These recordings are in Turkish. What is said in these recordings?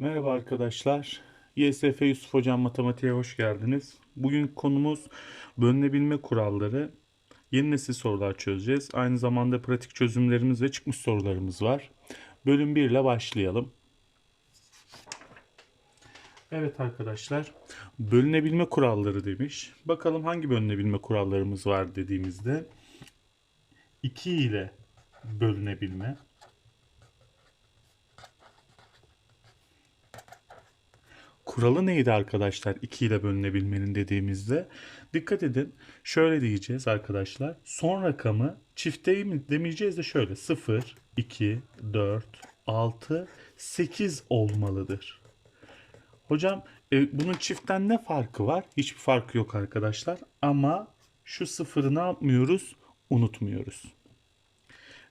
Merhaba arkadaşlar. YSF Yusuf Hocam Matematiğe hoş geldiniz. Bugün konumuz bölünebilme kuralları. Yeni nesil sorular çözeceğiz. Aynı zamanda pratik çözümlerimiz ve çıkmış sorularımız var. Bölüm 1 ile başlayalım. Evet arkadaşlar, bölünebilme kuralları demiş. Bakalım hangi bölünebilme kurallarımız var dediğimizde 2 ile bölünebilme, Kuralı neydi arkadaşlar 2 ile bölünebilmenin dediğimizde? Dikkat edin şöyle diyeceğiz arkadaşlar. Son rakamı çifte demeyeceğiz de şöyle 0, 2, 4, 6, 8 olmalıdır. Hocam e, bunun çiftten ne farkı var? Hiçbir farkı yok arkadaşlar. Ama şu sıfırı ne yapmıyoruz? Unutmuyoruz.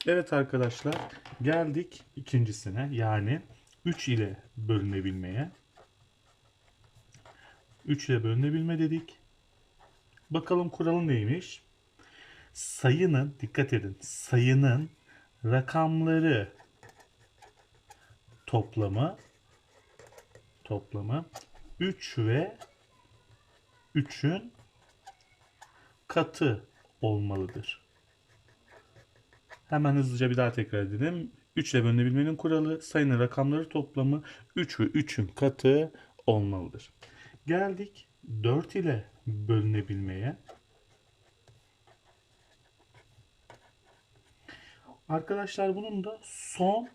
Evet arkadaşlar geldik ikincisine yani 3 ile bölünebilmeye. 3 ile bölünebilme dedik. Bakalım kuralı neymiş? Sayının, dikkat edin, sayının rakamları toplamı toplamı 3 ve 3'ün katı olmalıdır. Hemen hızlıca bir daha tekrar edelim. 3 ile bölünebilmenin kuralı sayının rakamları toplamı 3 ve 3'ün katı olmalıdır. Geldik 4 ile bölünebilmeye. Arkadaşlar bunun da son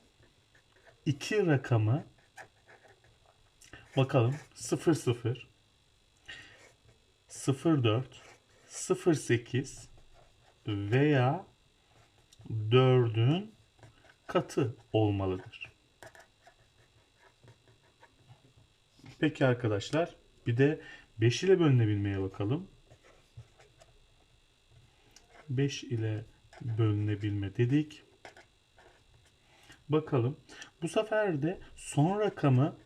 iki rakamı bakalım 00 04 08 veya 4'ün katı olmalıdır. Peki arkadaşlar bir de 5 ile bölünebilmeye bakalım. 5 ile bölünebilme dedik. Bakalım. Bu sefer de son rakamı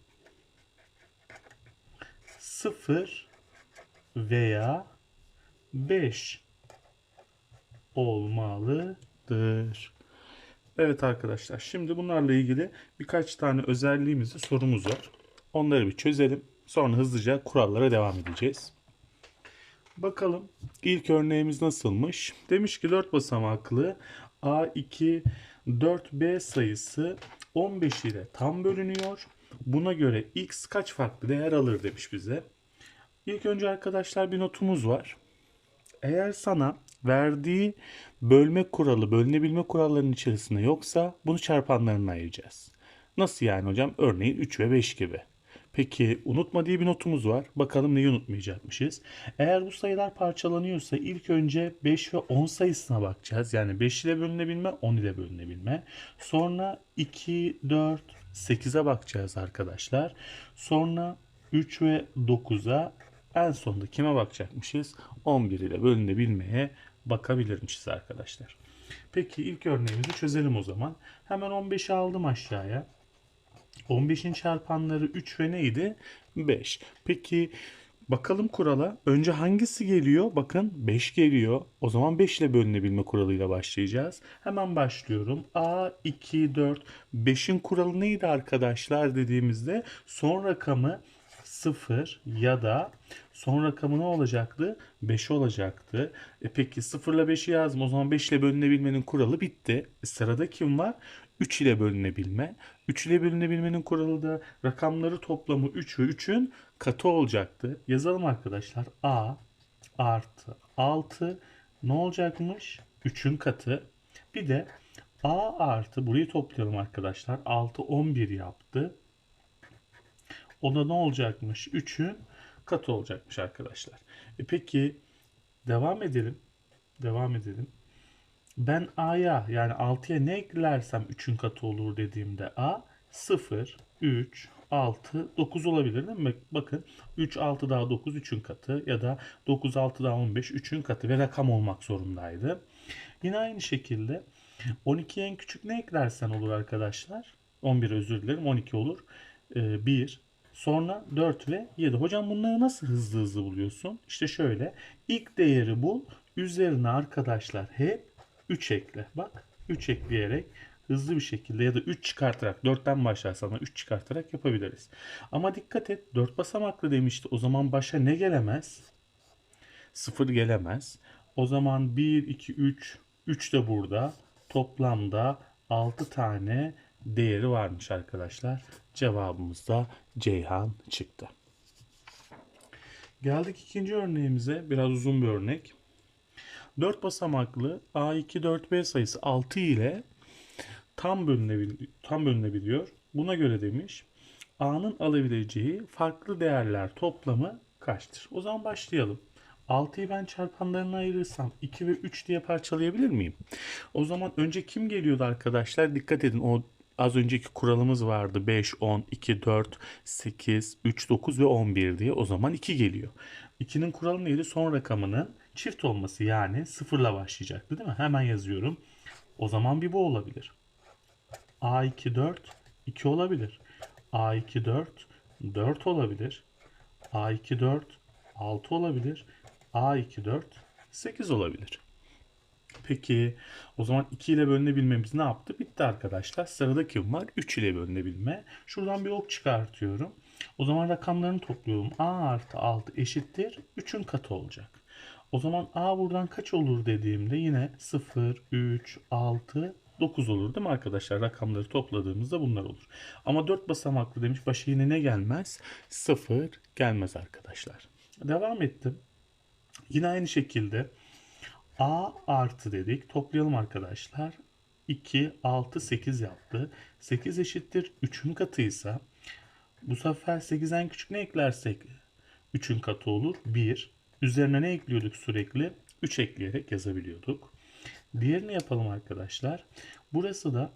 0 veya 5 olmalıdır. Evet arkadaşlar şimdi bunlarla ilgili birkaç tane özelliğimizde sorumuz var. Onları bir çözelim. Sonra hızlıca kurallara devam edeceğiz. Bakalım ilk örneğimiz nasılmış? Demiş ki 4 basamaklı A2 4B sayısı 15 ile tam bölünüyor. Buna göre x kaç farklı değer alır demiş bize. İlk önce arkadaşlar bir notumuz var. Eğer sana verdiği bölme kuralı, bölünebilme kurallarının içerisinde yoksa bunu çarpanlarına ayıracağız. Nasıl yani hocam? Örneğin 3 ve 5 gibi. Peki unutma diye bir notumuz var. Bakalım neyi unutmayacakmışız. Eğer bu sayılar parçalanıyorsa ilk önce 5 ve 10 sayısına bakacağız. Yani 5 ile bölünebilme, 10 ile bölünebilme. Sonra 2, 4, 8'e bakacağız arkadaşlar. Sonra 3 ve 9'a en sonunda kime bakacakmışız? 11 ile bölünebilmeye bakabilirmişiz arkadaşlar. Peki ilk örneğimizi çözelim o zaman. Hemen 15'i aldım aşağıya. 15'in çarpanları 3 ve neydi? 5. Peki bakalım kurala. Önce hangisi geliyor? Bakın 5 geliyor. O zaman 5 ile bölünebilme kuralıyla başlayacağız. Hemen başlıyorum. A, 2, 4. 5'in kuralı neydi arkadaşlar dediğimizde son rakamı 0 ya da son rakamı ne olacaktı? 5 olacaktı. E peki 0 ile 5'i yazdım. O zaman 5 ile bölünebilmenin kuralı bitti. E sırada kim var? 3 ile bölünebilme. 3 ile bölünebilmenin kuralı da rakamları toplamı 3 ve 3'ün katı olacaktı. Yazalım arkadaşlar. A artı 6 ne olacakmış? 3'ün katı. Bir de A artı burayı toplayalım arkadaşlar. 6 11 yaptı. O da ne olacakmış? 3'ün katı olacakmış arkadaşlar. E peki devam edelim. Devam edelim. Ben A'ya yani 6'ya ne eklersem 3'ün katı olur dediğimde A 0, 3, 6, 9 olabilir değil mi? Bakın 3, 6 daha 9 3'ün katı ya da 9, 6 daha 15 3'ün katı ve rakam olmak zorundaydı. Yine aynı şekilde 12'ye en küçük ne eklersen olur arkadaşlar? 11 özür dilerim 12 olur. Ee, 1, Sonra 4 ve 7. Hocam bunları nasıl hızlı hızlı buluyorsun? İşte şöyle. İlk değeri bul. Üzerine arkadaşlar hep 3 ekle. Bak 3 ekleyerek hızlı bir şekilde ya da 3 çıkartarak 4'ten başlarsan 3 çıkartarak yapabiliriz. Ama dikkat et 4 basamaklı demişti. O zaman başa ne gelemez? 0 gelemez. O zaman 1, 2, 3, 3 de burada. Toplamda 6 tane değeri varmış arkadaşlar. Cevabımız da Ceyhan çıktı. Geldik ikinci örneğimize. Biraz uzun bir örnek. 4 basamaklı A2 4B sayısı 6 ile tam bölünebil tam bölünebiliyor. Buna göre demiş A'nın alabileceği farklı değerler toplamı kaçtır? O zaman başlayalım. 6'yı ben çarpanlarına ayırırsam 2 ve 3 diye parçalayabilir miyim? O zaman önce kim geliyordu arkadaşlar? Dikkat edin o az önceki kuralımız vardı. 5, 10, 2, 4, 8, 3, 9 ve 11 diye. O zaman 2 geliyor. 2'nin kuralı neydi? Son rakamının çift olması yani sıfırla başlayacaktı değil mi? Hemen yazıyorum. O zaman bir bu olabilir. A2 4 2 olabilir. A2 4 4 olabilir. A2 4 6 olabilir. A2 4 8 olabilir. Peki o zaman 2 ile bölünebilmemiz ne yaptı? Bitti arkadaşlar. Sırada kim var? 3 ile bölünebilme. Şuradan bir ok çıkartıyorum. O zaman rakamlarını topluyorum. A artı 6 eşittir. 3'ün katı olacak. O zaman A buradan kaç olur dediğimde yine 0, 3, 6, 9 olur değil mi arkadaşlar? Rakamları topladığımızda bunlar olur. Ama 4 basamaklı demiş. Başa yine ne gelmez? 0 gelmez arkadaşlar. Devam ettim. Yine aynı şekilde A artı dedik. Toplayalım arkadaşlar. 2, 6, 8 yaptı. 8 eşittir 3'ün katıysa bu sefer 8'den küçük ne eklersek 3'ün katı olur. 1. Üzerine ne ekliyorduk sürekli? 3 ekleyerek yazabiliyorduk. Diğerini yapalım arkadaşlar. Burası da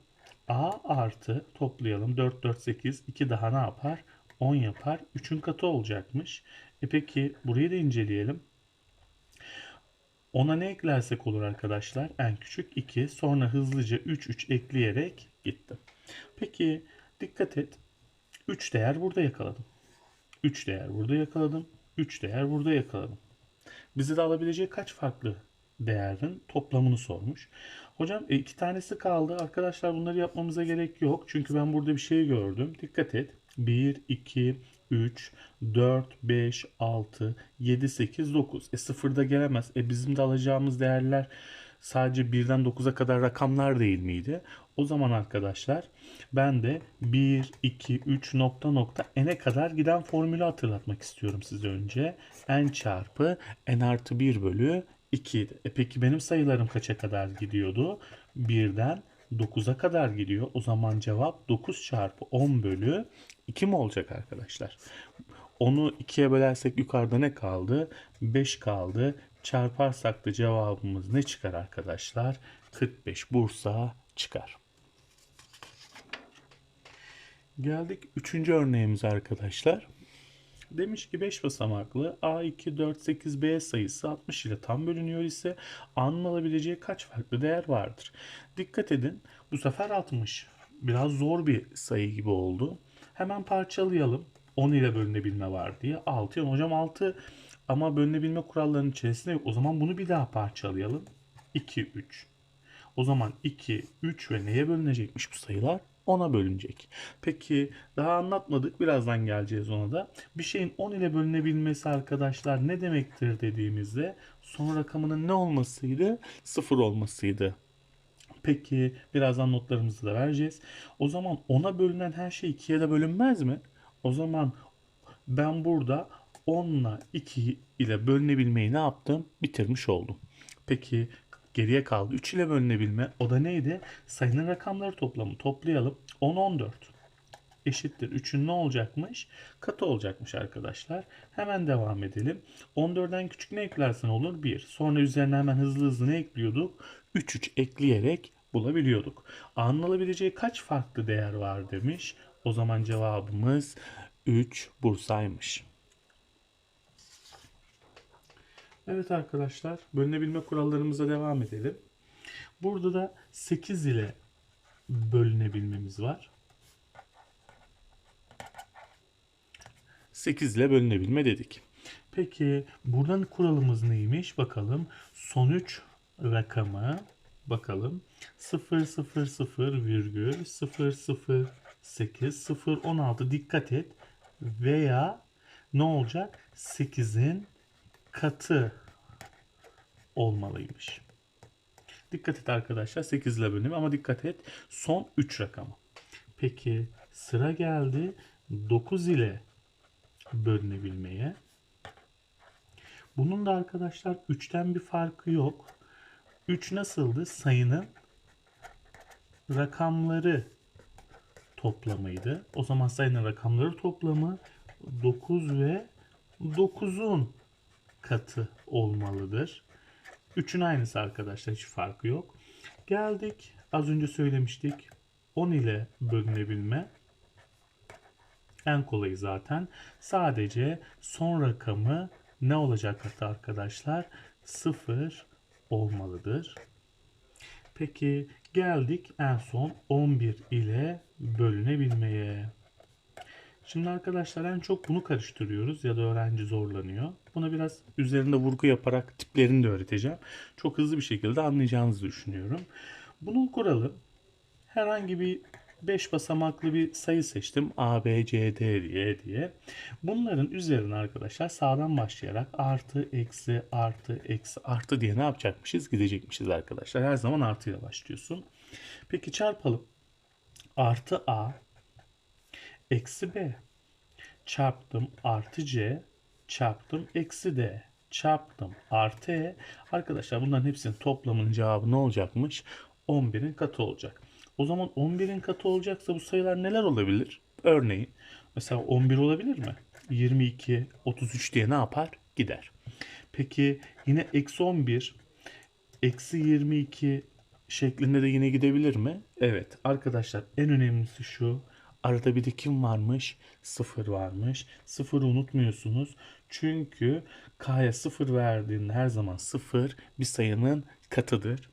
A artı toplayalım. 4, 4, 8. 2 daha ne yapar? 10 yapar. 3'ün katı olacakmış. E peki burayı da inceleyelim. Ona ne eklersek olur arkadaşlar? En küçük 2. Sonra hızlıca 3, 3 ekleyerek gittim. Peki dikkat et. 3 değer burada yakaladım. 3 değer burada yakaladım. 3 değer burada yakaladım. Bize de alabileceği kaç farklı değerin toplamını sormuş. Hocam e, iki tanesi kaldı. Arkadaşlar bunları yapmamıza gerek yok. Çünkü ben burada bir şey gördüm. Dikkat et. 1, 2, 3, 4, 5, 6, 7, 8, 9. E sıfırda gelemez. E bizim de alacağımız değerler sadece 1'den 9'a kadar rakamlar değil miydi? O zaman arkadaşlar ben de 1, 2, 3 nokta nokta n'e kadar giden formülü hatırlatmak istiyorum size önce. n çarpı n artı 1 bölü 2 idi. E peki benim sayılarım kaça kadar gidiyordu? 1'den 9'a kadar gidiyor. O zaman cevap 9 çarpı 10 bölü 2 mi olacak arkadaşlar? Onu 2'ye bölersek yukarıda ne kaldı? 5 kaldı. Çarparsak da cevabımız ne çıkar arkadaşlar? 45 Bursa çıkar. Geldik 3. örneğimize arkadaşlar. Demiş ki 5 basamaklı A2, 4, 8, B sayısı 60 ile tam bölünüyor ise A'nın alabileceği kaç farklı değer vardır? Dikkat edin bu sefer 60. Biraz zor bir sayı gibi oldu. Hemen parçalayalım. 10 ile bölünebilme var diye. 6. Hocam 6 ama bölünebilme kurallarının içerisinde yok. O zaman bunu bir daha parçalayalım. 2, 3. O zaman 2, 3 ve neye bölünecekmiş bu sayılar? 10'a bölünecek. Peki daha anlatmadık. Birazdan geleceğiz ona da. Bir şeyin 10 ile bölünebilmesi arkadaşlar ne demektir dediğimizde son rakamının ne olmasıydı? 0 olmasıydı. Peki birazdan notlarımızı da vereceğiz. O zaman 10'a bölünen her şey 2'ye de bölünmez mi? O zaman ben burada 10 ile 2 ile bölünebilmeyi ne yaptım? Bitirmiş oldum. Peki geriye kaldı. 3 ile bölünebilme. O da neydi? Sayının rakamları toplamı. Toplayalım. 10, 14 eşittir. 3'ün ne olacakmış? Katı olacakmış arkadaşlar. Hemen devam edelim. 14'den küçük ne eklersen olur? 1. Sonra üzerine hemen hızlı hızlı ne ekliyorduk? 3, 3 ekleyerek bulabiliyorduk. A'nın kaç farklı değer var demiş. O zaman cevabımız 3 Bursa'ymış. Evet arkadaşlar bölünebilme kurallarımıza devam edelim. Burada da 8 ile bölünebilmemiz var. 8 ile bölünebilme dedik. Peki buradan kuralımız neymiş? Bakalım. Sonuç rakamı Bakalım. 0 0 0 virgül 0 0 8 0 16 dikkat et. Veya ne olacak? 8'in katı olmalıymış. Dikkat et arkadaşlar 8 ile bölünüyor ama dikkat et son 3 rakamı. Peki sıra geldi 9 ile bölünebilmeye. Bunun da arkadaşlar 3'ten bir farkı yok. 3 nasıldı? Sayının rakamları toplamıydı. O zaman sayının rakamları toplamı 9 ve 9'un katı olmalıdır. 3'ün aynısı arkadaşlar hiç farkı yok. Geldik az önce söylemiştik 10 ile bölünebilme en kolayı zaten. Sadece son rakamı ne olacak hatta arkadaşlar? 0 olmalıdır. Peki geldik en son 11 ile bölünebilmeye. Şimdi arkadaşlar en çok bunu karıştırıyoruz ya da öğrenci zorlanıyor. Buna biraz üzerinde vurgu yaparak tiplerini de öğreteceğim. Çok hızlı bir şekilde anlayacağınızı düşünüyorum. Bunun kuralı herhangi bir 5 basamaklı bir sayı seçtim. A, B, C, D diye diye. Bunların üzerine arkadaşlar sağdan başlayarak artı, eksi, artı, eksi, artı diye ne yapacakmışız? Gidecekmişiz arkadaşlar. Her zaman artıyla başlıyorsun. Peki çarpalım. Artı A, eksi B. Çarptım artı C, çarptım eksi D. Çarptım artı E. Arkadaşlar bunların hepsinin toplamının cevabı ne olacakmış? 11'in katı olacak. O zaman 11'in katı olacaksa bu sayılar neler olabilir? Örneğin mesela 11 olabilir mi? 22, 33 diye ne yapar? Gider. Peki yine eksi 11, eksi 22 şeklinde de yine gidebilir mi? Evet arkadaşlar en önemlisi şu. Arada bir de kim varmış? Sıfır varmış. Sıfırı unutmuyorsunuz. Çünkü K'ya sıfır verdiğinde her zaman sıfır bir sayının katıdır.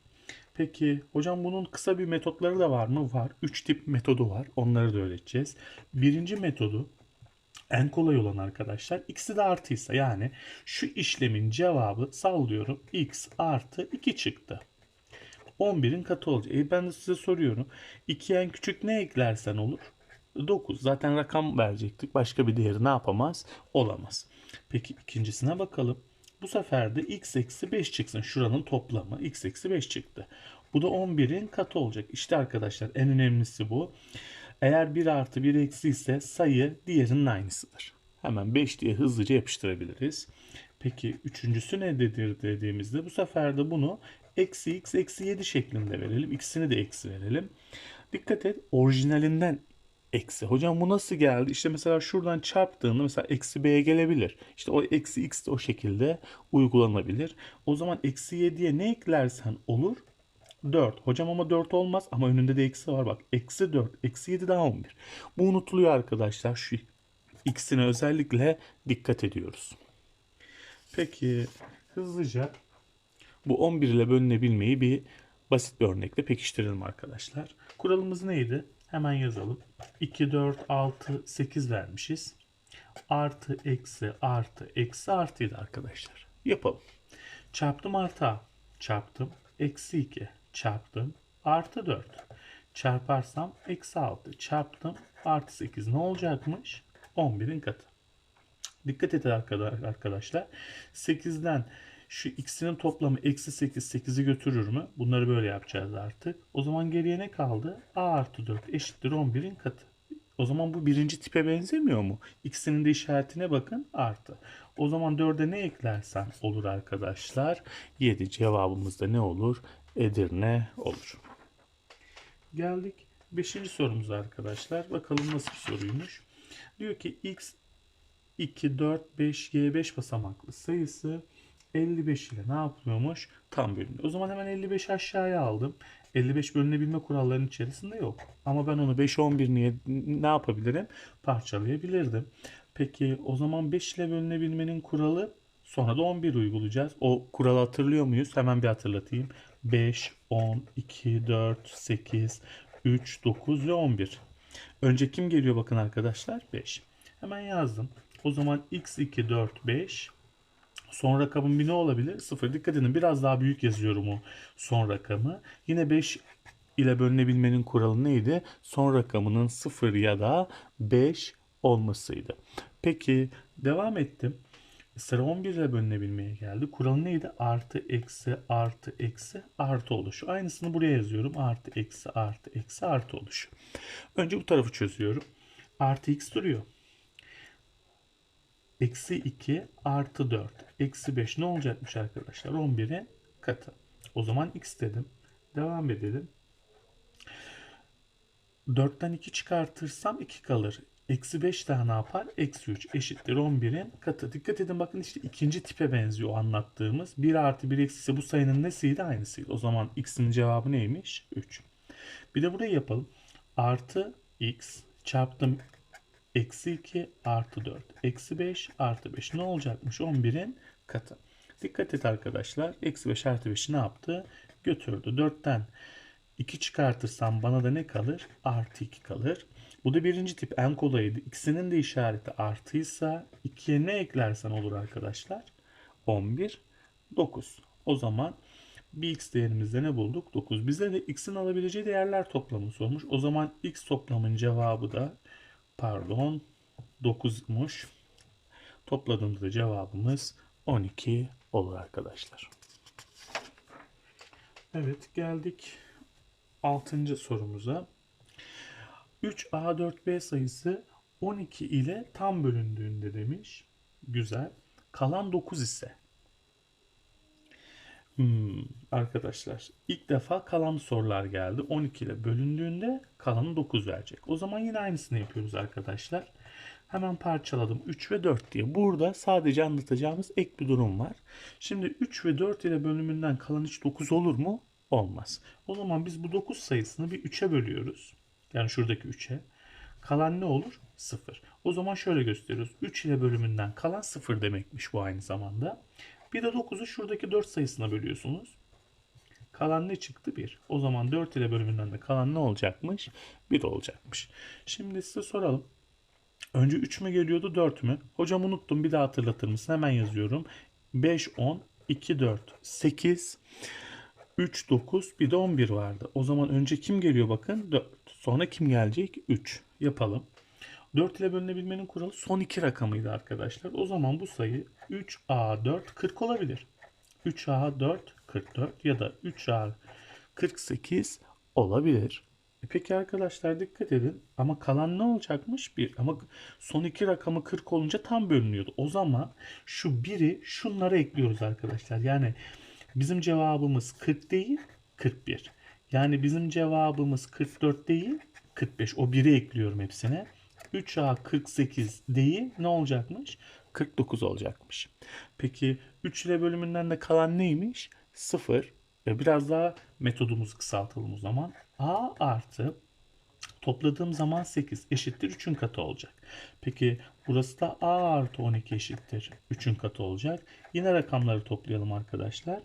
Peki hocam bunun kısa bir metotları da var mı? Var. Üç tip metodu var. Onları da öğreteceğiz. Birinci metodu en kolay olan arkadaşlar ikisi de artıysa yani şu işlemin cevabı sallıyorum x artı 2 çıktı. 11'in katı olacak. E ben de size soruyorum. 2'ye en küçük ne eklersen olur? 9. Zaten rakam verecektik. Başka bir değeri ne yapamaz? Olamaz. Peki ikincisine bakalım. Bu sefer de x eksi 5 çıksın. Şuranın toplamı x eksi 5 çıktı. Bu da 11'in katı olacak. İşte arkadaşlar en önemlisi bu. Eğer 1 artı 1 eksi ise sayı diğerinin aynısıdır. Hemen 5 diye hızlıca yapıştırabiliriz. Peki üçüncüsü nedir dediğimizde bu sefer de bunu eksi x eksi 7 şeklinde verelim. İkisini de eksi verelim. Dikkat et orijinalinden eksi. Hocam bu nasıl geldi? İşte mesela şuradan çarptığında mesela eksi b'ye gelebilir. İşte o eksi x de o şekilde uygulanabilir. O zaman eksi 7'ye ne eklersen olur? 4. Hocam ama 4 olmaz ama önünde de eksi var bak. Eksi 4, eksi 7 daha 11. Bu unutuluyor arkadaşlar. Şu ikisine özellikle dikkat ediyoruz. Peki hızlıca bu 11 ile bölünebilmeyi bir basit bir örnekle pekiştirelim arkadaşlar. Kuralımız neydi? Hemen yazalım. 2, 4, 6, 8 vermişiz. Artı, eksi, artı, eksi, artıydı arkadaşlar. Yapalım. Çarptım artı A. Çarptım. Eksi 2. Çarptım. Artı 4. Çarparsam eksi 6. Çarptım. Artı 8. Ne olacakmış? 11'in katı. Dikkat edin arkadaşlar. 8'den şu x'inin toplamı eksi 8, 8'i götürür mü? Bunları böyle yapacağız artık. O zaman geriye ne kaldı? a artı 4 eşittir 11'in katı. O zaman bu birinci tipe benzemiyor mu? X'inin de işaretine bakın artı. O zaman 4'e ne eklersen olur arkadaşlar. 7 cevabımız da ne olur? Edirne olur. Geldik 5. sorumuza arkadaşlar. Bakalım nasıl bir soruymuş. Diyor ki x 2, 4, 5, y 5 basamaklı sayısı 55 ile ne yapılıyormuş? Tam bölünüyor. O zaman hemen 55 aşağıya aldım. 55 bölünebilme kurallarının içerisinde yok. Ama ben onu 5 11 niye ne yapabilirim? Parçalayabilirdim. Peki o zaman 5 ile bölünebilmenin kuralı sonra da 11 uygulayacağız. O kuralı hatırlıyor muyuz? Hemen bir hatırlatayım. 5, 10, 2, 4, 8, 3, 9 ve 11. Önce kim geliyor bakın arkadaşlar? 5. Hemen yazdım. O zaman x2, 4, 5 Son rakamın bir ne olabilir? 0. Dikkat edin biraz daha büyük yazıyorum o son rakamı. Yine 5 ile bölünebilmenin kuralı neydi? Son rakamının 0 ya da 5 olmasıydı. Peki devam ettim. Sıra 11 ile bölünebilmeye geldi. Kural neydi? Artı, eksi, artı, eksi, artı oluşu. Aynısını buraya yazıyorum. Artı, eksi, artı, eksi, artı oluşu. Önce bu tarafı çözüyorum. Artı x duruyor. Eksi 2 artı 4. Eksi 5 ne olacakmış arkadaşlar? 11'in katı. O zaman x dedim. Devam edelim. 4'ten 2 çıkartırsam 2 kalır. Eksi 5 daha ne yapar? Eksi 3 eşittir 11'in katı. Dikkat edin bakın işte ikinci tipe benziyor anlattığımız. 1 artı 1 eksi ise bu sayının nesiydi? Aynısıydı. O zaman x'in cevabı neymiş? 3. Bir de burayı yapalım. Artı x çarptım eksi 2 artı 4. Eksi 5 artı 5 ne olacakmış? 11'in katı. Dikkat et arkadaşlar. Eksi 5 artı 5'i ne yaptı? Götürdü. 4'ten 2 çıkartırsam bana da ne kalır? Artı 2 kalır. Bu da birinci tip en kolayıydı. İkisinin de işareti artıysa 2'ye ne eklersen olur arkadaşlar? 11, 9. O zaman bir x değerimizde ne bulduk? 9. Bize de x'in alabileceği değerler toplamı sormuş. O zaman x toplamın cevabı da pardon 9'muş. Topladığımızda da cevabımız 12 olur arkadaşlar. Evet geldik 6. sorumuza. 3A4B sayısı 12 ile tam bölündüğünde demiş. Güzel. Kalan 9 ise. Hmm, arkadaşlar ilk defa kalan sorular geldi. 12 ile bölündüğünde kalanı 9 verecek. O zaman yine aynısını yapıyoruz arkadaşlar. Hemen parçaladım 3 ve 4 diye. Burada sadece anlatacağımız ek bir durum var. Şimdi 3 ve 4 ile bölümünden kalan hiç 9 olur mu? Olmaz. O zaman biz bu 9 sayısını bir 3'e bölüyoruz. Yani şuradaki 3'e. Kalan ne olur? 0. O zaman şöyle gösteriyoruz. 3 ile bölümünden kalan 0 demekmiş bu aynı zamanda. Bir de 9'u şuradaki 4 sayısına bölüyorsunuz. Kalan ne çıktı? 1. O zaman 4 ile bölümünden de kalan ne olacakmış? 1 olacakmış. Şimdi size soralım. Önce 3 mü geliyordu 4 mü? Hocam unuttum bir daha hatırlatır mısın? Hemen yazıyorum. 5, 10, 2, 4, 8, 3, 9 bir de 11 vardı. O zaman önce kim geliyor bakın? 4. Sonra kim gelecek? 3. Yapalım. 4 ile bölünebilmenin kuralı son iki rakamıydı arkadaşlar. O zaman bu sayı 3A4 40 olabilir. 3A4 44 ya da 3A 48 olabilir. E peki arkadaşlar dikkat edin. Ama kalan ne olacakmış? 1. Ama son iki rakamı 40 olunca tam bölünüyordu. O zaman şu 1'i şunlara ekliyoruz arkadaşlar. Yani bizim cevabımız 40 değil 41. Yani bizim cevabımız 44 değil 45. O 1'i ekliyorum hepsine. 3A 48 değil ne olacakmış? 49 olacakmış. Peki 3 ile bölümünden de kalan neymiş? 0. Ve biraz daha metodumuzu kısaltalım o zaman. A artı topladığım zaman 8 eşittir 3'ün katı olacak. Peki burası da A artı 12 eşittir 3'ün katı olacak. Yine rakamları toplayalım arkadaşlar.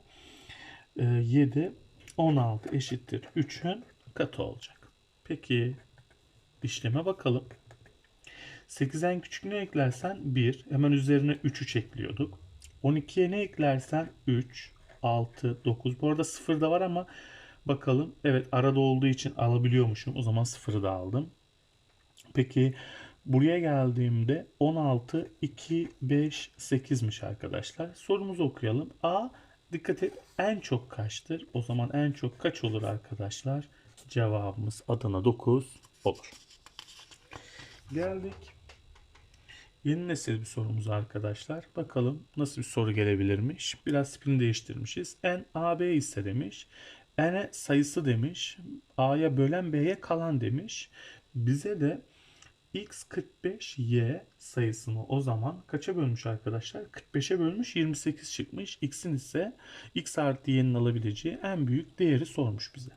7 16 eşittir 3'ün katı olacak. Peki işleme bakalım. 8'en küçük ne eklersen 1. Hemen üzerine 3 3 ekliyorduk. 12'ye ne eklersen 3, 6, 9. Bu arada 0 da var ama bakalım. Evet arada olduğu için alabiliyormuşum. O zaman 0'ı da aldım. Peki buraya geldiğimde 16, 2, 5, 8'miş arkadaşlar. Sorumuzu okuyalım. A dikkat et en çok kaçtır? O zaman en çok kaç olur arkadaşlar? Cevabımız Adana 9 olur. Geldik. Yeni nesil bir sorumuz arkadaşlar. Bakalım nasıl bir soru gelebilirmiş. Biraz spin değiştirmişiz. N A B ise demiş. N'e sayısı demiş. A'ya bölen B'ye kalan demiş. Bize de x45 y sayısını o zaman kaça bölmüş arkadaşlar? 45'e bölmüş 28 çıkmış. X'in ise x artı y'nin alabileceği en büyük değeri sormuş bize.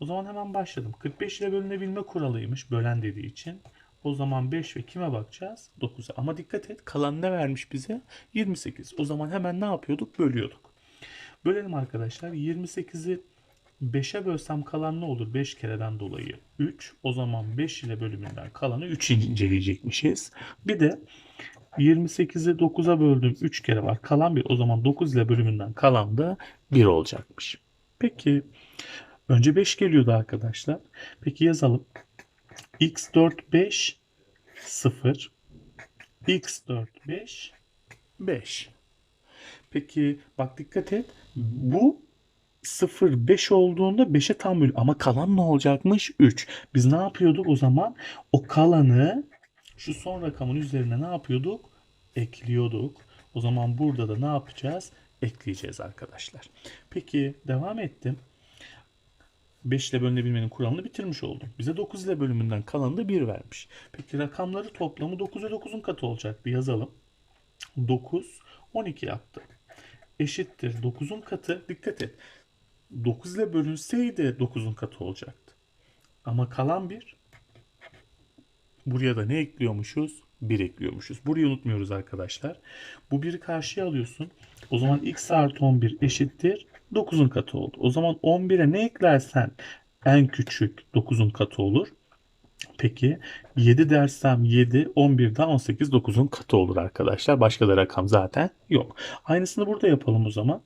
O zaman hemen başladım. 45 ile bölünebilme kuralıymış bölen dediği için. O zaman 5 ve kime bakacağız? 9'a. Ama dikkat et kalan ne vermiş bize? 28. O zaman hemen ne yapıyorduk? Bölüyorduk. Bölelim arkadaşlar. 28'i 5'e bölsem kalan ne olur? 5 kereden dolayı 3. O zaman 5 ile bölümünden kalanı 3 inceleyecekmişiz. Bir de 28'i 9'a böldüm 3 kere var. Kalan 1. O zaman 9 ile bölümünden kalan da 1 olacakmış. Peki önce 5 geliyordu arkadaşlar. Peki yazalım. X4 5 0 x4 5 5. Peki bak dikkat et. Bu 0 5 olduğunda 5'e tam. Ama kalan ne olacakmış? 3. Biz ne yapıyorduk o zaman? O kalanı şu son rakamın üzerine ne yapıyorduk? Ekliyorduk. O zaman burada da ne yapacağız? Ekleyeceğiz arkadaşlar. Peki devam ettim. 5 ile bölünebilmenin kuralını bitirmiş oldum. Bize 9 ile bölümünden kalanı da 1 vermiş. Peki rakamları toplamı 9 ve 9'un katı olacak. Bir yazalım. 9 12 yaptı. Eşittir 9'un katı. Dikkat et. 9 ile bölünseydi 9'un katı olacaktı. Ama kalan 1. Buraya da ne ekliyormuşuz? 1 ekliyormuşuz. Burayı unutmuyoruz arkadaşlar. Bu 1'i karşıya alıyorsun. O zaman x artı 11 eşittir 9'un katı oldu. O zaman 11'e ne eklersen en küçük 9'un katı olur. Peki 7 dersem 7, 11 daha 18, 9'un katı olur arkadaşlar. Başka da rakam zaten yok. Aynısını burada yapalım o zaman.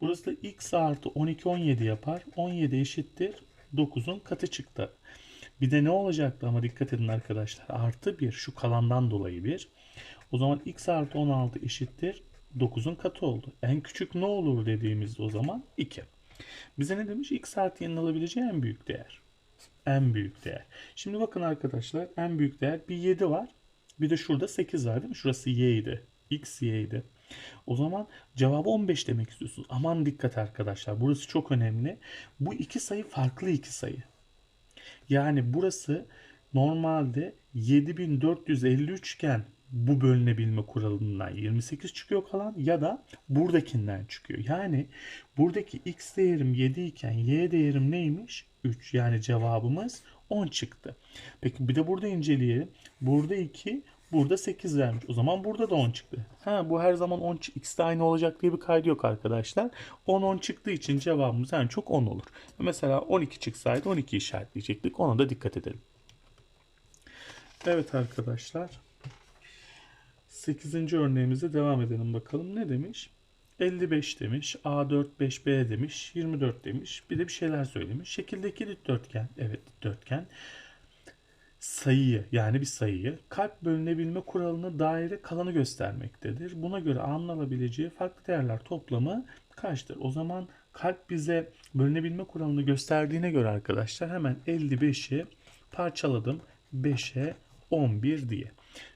Burası da x artı 12, 17 yapar. 17 eşittir 9'un katı çıktı. Bir de ne olacaktı ama dikkat edin arkadaşlar. Artı 1 şu kalandan dolayı 1. O zaman x artı 16 eşittir 9'un katı oldu. En küçük ne olur dediğimizde o zaman 2. Bize ne demiş? x artı alabileceği en büyük değer. En büyük değer. Şimdi bakın arkadaşlar en büyük değer bir 7 var. Bir de şurada 8 var değil mi? Şurası y idi. x y idi. O zaman cevabı 15 demek istiyorsunuz. Aman dikkat arkadaşlar. Burası çok önemli. Bu iki sayı farklı iki sayı. Yani burası normalde 7453 iken bu bölünebilme kuralından 28 çıkıyor kalan ya da buradakinden çıkıyor. Yani buradaki x değerim 7 iken y değerim neymiş? 3. Yani cevabımız 10 çıktı. Peki bir de burada inceleyelim. Burada 2, burada 8 vermiş. O zaman burada da 10 çıktı. Ha bu her zaman 10 x de aynı olacak diye bir kaydı yok arkadaşlar. 10 10 çıktığı için cevabımız en çok 10 olur. Mesela 12 çıksaydı 12 işaretleyecektik. Ona da dikkat edelim. Evet arkadaşlar. 8. örneğimize devam edelim bakalım. Ne demiş? 55 demiş, A4, 5B demiş, 24 demiş. Bir de bir şeyler söylemiş. Şekildeki dikdörtgen, evet dikdörtgen sayıyı yani bir sayıyı kalp bölünebilme kuralını daire kalanı göstermektedir. Buna göre anlanabileceği farklı değerler toplamı kaçtır? O zaman kalp bize bölünebilme kuralını gösterdiğine göre arkadaşlar hemen 55'i parçaladım 5'e 11 diye.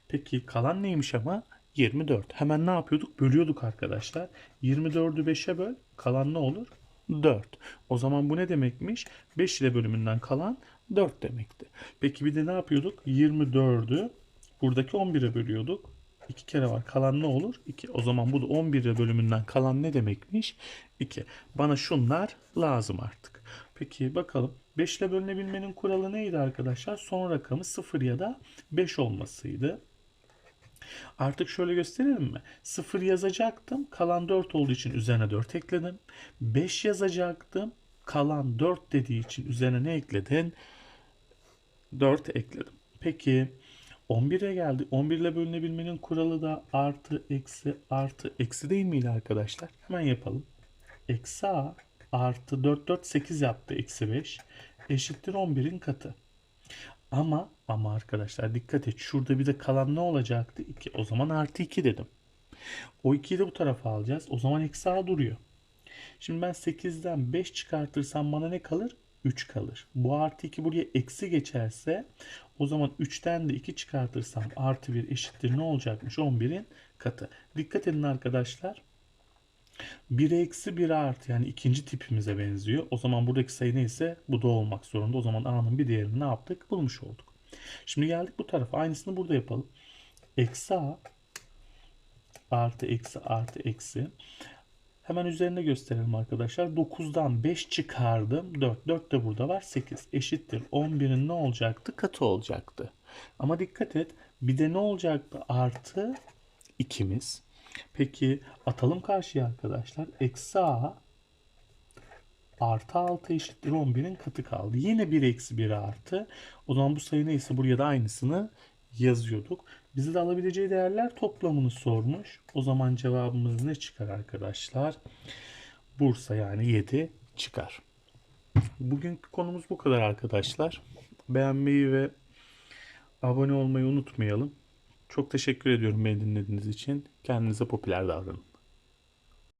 Peki kalan neymiş ama? 24. Hemen ne yapıyorduk? Bölüyorduk arkadaşlar. 24'ü 5'e böl. Kalan ne olur? 4. O zaman bu ne demekmiş? 5 ile bölümünden kalan 4 demekti. Peki bir de ne yapıyorduk? 24'ü buradaki 11'e bölüyorduk. 2 kere var. Kalan ne olur? 2. O zaman bu da 11 bölümünden kalan ne demekmiş? 2. Bana şunlar lazım artık. Peki bakalım. 5 ile bölünebilmenin kuralı neydi arkadaşlar? Son rakamı 0 ya da 5 olmasıydı. Artık şöyle gösterelim mi? 0 yazacaktım. Kalan 4 olduğu için üzerine 4 ekledim. 5 yazacaktım. Kalan 4 dediği için üzerine ne ekledin? 4 ekledim. Peki 11'e geldi. 11 ile bölünebilmenin kuralı da artı, eksi, artı, eksi değil miydi arkadaşlar? Hemen yapalım. Eksi a artı 4, 4, 8 yaptı. Eksi 5 eşittir 11'in katı. Ama ama arkadaşlar dikkat et. Şurada bir de kalan ne olacaktı? 2. O zaman artı 2 dedim. O 2'yi de bu tarafa alacağız. O zaman eksi a duruyor. Şimdi ben 8'den 5 çıkartırsam bana ne kalır? 3 kalır. Bu artı 2 buraya eksi geçerse o zaman 3'ten de 2 çıkartırsam artı 1 eşittir ne olacakmış? 11'in katı. Dikkat edin arkadaşlar. 1 eksi 1 artı yani ikinci tipimize benziyor. O zaman buradaki sayı neyse bu da olmak zorunda. O zaman a'nın bir değerini ne yaptık? Bulmuş olduk. Şimdi geldik bu tarafa. Aynısını burada yapalım. Eksi a artı eksi artı eksi. Hemen üzerine gösterelim arkadaşlar. 9'dan 5 çıkardım. 4. 4 de burada var. 8 eşittir. 11'in ne olacaktı? Katı olacaktı. Ama dikkat et. Bir de ne olacaktı? Artı 2'miz. Peki atalım karşıya arkadaşlar. Eksi a artı 6 eşittir 11'in katı kaldı. Yine 1 eksi 1 artı. O zaman bu sayı neyse buraya da aynısını yazıyorduk. Bizi de alabileceği değerler toplamını sormuş. O zaman cevabımız ne çıkar arkadaşlar? Bursa yani 7 çıkar. Bugünkü konumuz bu kadar arkadaşlar. Beğenmeyi ve abone olmayı unutmayalım. Çok teşekkür ediyorum beni dinlediğiniz için. Kendinize popüler davranın.